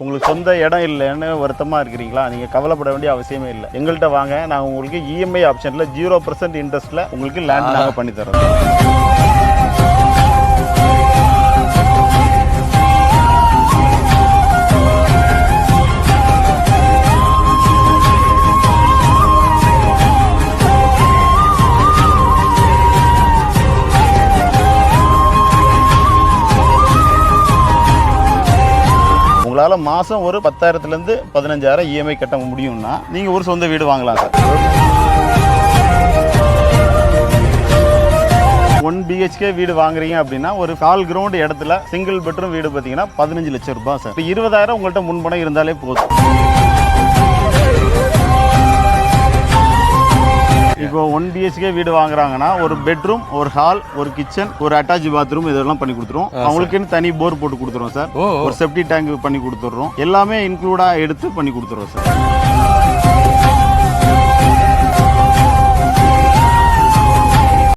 உங்களுக்கு சொந்த இடம் இல்லைன்னு வருத்தமாக இருக்கிறீங்களா? நீங்கள் கவலைப்பட வேண்டிய அவசியமே இல்லை. எங்கள்கிட்ட வாங்க. நாங்கள் உங்களுக்கு இஎம்ஐ ஆப்ஷனில் ஜீரோ பர்சன்ட் இன்ட்ரெஸ்ட்டில் உங்களுக்கு லேண்ட் நாங்கள் பண்ணி உங்களால் மாதம் ஒரு பத்தாயிரத்துலேருந்து பதினஞ்சாயிரம் இஎம்ஐ கட்ட முடியும்னா நீங்கள் ஒரு சொந்த வீடு வாங்கலாம் சார். ஒன் பிஹெச்கே வீடு வாங்குறீங்க அப்படின்னா ஒரு கால் கிரவுண்ட் இடத்துல சிங்கிள் பெட்ரூம் வீடு பார்த்தீங்கன்னா பதினஞ்சு லட்சம் ரூபாய் சார். இப்போ இருபதாயிரம் உங்கள்கிட்ட முன்பணம் இருந்தாலே போதும். இப்போ ஒன் பிஹெச்கே வீடு வாங்குறாங்கன்னா ஒரு பெட்ரூம் ஒரு ஹால் ஒரு கிச்சன் ஒரு அட்டாச் பாத்ரூம் இதெல்லாம் பண்ணி கொடுத்துருவோம் அவங்களுக்குன்னு தனி போர் போட்டு கொடுத்துருவோம் சார். ஒரு செப்டி டேங்க் பண்ணி கொடுத்துட்றோம் எல்லாமே இன்க்ளூடா எடுத்து பண்ணி கொடுத்துருவோம் சார்.